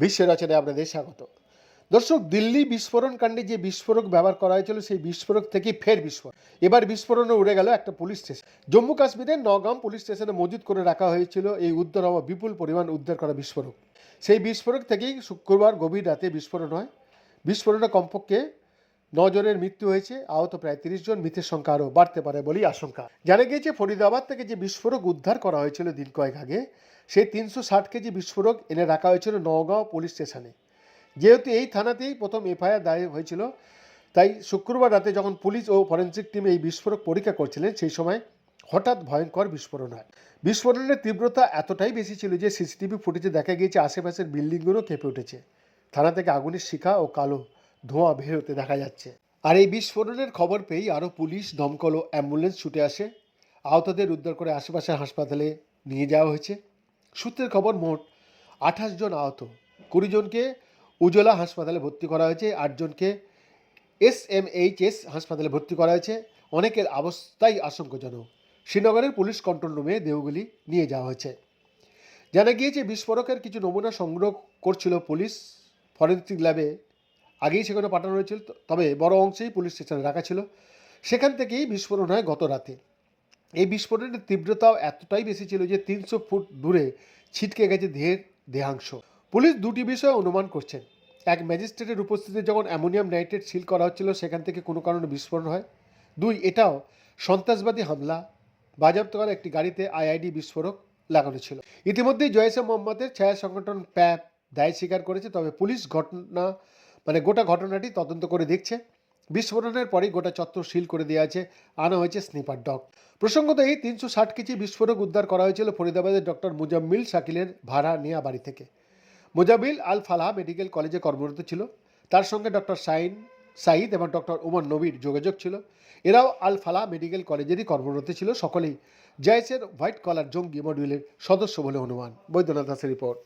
বিশ্বের রচনায় আপনাদের স্বাগত। দর্শক, দিল্লি বিস্ফোরণ কাণ্ডে যে বিস্ফোরক ব্যবহার করা হয়েছিল, সেই বিস্ফোরক থেকে ফের বিস্ফোরণ। এবার বিস্ফোরণে উড়ে গেল একটা পুলিশ স্টেশন। জম্মু কাশ্মীরের নগাম পুলিশ স্টেশনে মজুত করে রাখা হয়েছিল এই উদ্ধার হওয়া বিপুল পরিমাণ উদ্ধার করা বিস্ফোরক। সেই বিস্ফোরক থেকেই শুক্রবার গভীর রাতে বিস্ফোরণ হয়। বিস্ফোরণে কমপক্ষে নজনের মৃত্যু হয়েছে, আহত প্রায় তিরিশ জন, মৃতের সংখ্যা আরও বাড়তে পারে বলেই আশঙ্কা। জানা গিয়েছে, ফরিদাবাদ থেকে যে বিস্ফোরক উদ্ধার করা হয়েছিল দিন কয়েক আগে, সেই তিনশো ষাট কেজি বিস্ফোরক এনে রাখা হয়েছিল নওগাঁও পুলিশ স্টেশনে। যেহেতু এই থানাতেই প্রথম এফআইআর দায়ের হয়েছিল, তাই শুক্রবার রাতে যখন পুলিশ ও ফরেন্সিক টিম এই বিস্ফোরক পরীক্ষা করছিলেন, সেই সময় হঠাৎ ভয়ঙ্কর বিস্ফোরণ হয়। বিস্ফোরণের তীব্রতা এতটাই বেশি ছিল যে সিসিটিভি ফুটেজে দেখা গিয়েছে, আশেপাশের বিল্ডিংগুলো কেঁপে উঠেছে। থানা থেকে আগুনের শিখা ও কালো ধোঁয়া বের হতে দেখা যাচ্ছে। আর এই বিস্ফোরণের খবর পেয়েই আরও পুলিশ দমকল ও অ্যাম্বুলেন্স ছুটে আসে। আহতদের উদ্ধার করে আশেপাশের হাসপাতালে নিয়ে যাওয়া হয়েছে। সূত্রের খবর, মোট আঠাশ জন আহত। কুড়ি জনকে উজলা হাসপাতালে ভর্তি করা হয়েছে। আটজনকে এস এম এইচ এস হাসপাতালে ভর্তি করা হয়েছে। অনেকের অবস্থাই আশঙ্কাজনক। শ্রীনগরের পুলিশ কন্ট্রোল রুমে দেহগুলি নিয়ে যাওয়া হয়েছে। জানা গিয়েছে, বিস্ফোরকের কিছু নমুনা সংগ্রহ করছিল পুলিশ ফরেন্সিক ল্যাবে। আগেই সেখানে পাঠানো হয়েছিল তবে বড় অংশেই পুলিশ স্টেশনে রাখা ছিল। সেখান থেকেই বিস্ফোরণ হয় গত রাতে। এই বিস্ফোরণের তীব্রতাও এতটাই বেশি ছিল যে তিনশো ফুট দূরে ছিটকে গেছে দেহের দেহাংশ। পুলিশ দুটি বিষয় অনুমান করছেন। এক, ম্যাজিস্ট্রেটের উপস্থিতিতে যখন অ্যামোনিয়াম নাইট্রেট সিল করা হচ্ছিল, সেখান থেকে কোনো কারণে বিস্ফোরণ হয়। দুই, এটাও সন্ত্রাসবাদী হামলা। বাজেয়াপ্ত করা একটি গাড়িতে আইআইডি বিস্ফোরক লাগানো ছিল। ইতিমধ্যেই জয়েসে মোহাম্মদের ছায়া সংগঠন প্যাপ দায় স্বীকার করেছে, তবে পুলিশ ঘটনা মানে গোটা ঘটনাটি তদন্ত করে দেখছে। বিস্ফোরণের পরেই গোটা চত্বর সিল করে দেওয়া আছে, আনা হয়েছে স্নিপার ডগ। প্রসঙ্গত এই তিনশো ষাট কেজি বিস্ফোরক উদ্ধার করা হয়েছিল ফরিদাবাদের ডক্টর মুজাম্মিল শাকিলের ভাড়া নেওয়া বাড়ি থেকে। মুজাবিল আল ফালাহ মেডিকেল কলেজে কর্মরত ছিল। তার সঙ্গে ডক্টর সাইন, সাইদ এবং ডক্টর উমর নবীর যোগাযোগ ছিল। এরাও আল ফালাহ মেডিকেল কলেজেরই কর্মরত ছিল। সকলেই জয়েসের হোয়াইট কলার জঙ্গি মডিউলের সদস্য বলে অনুমান। বৈদ্যনাথ দাসের রিপোর্ট।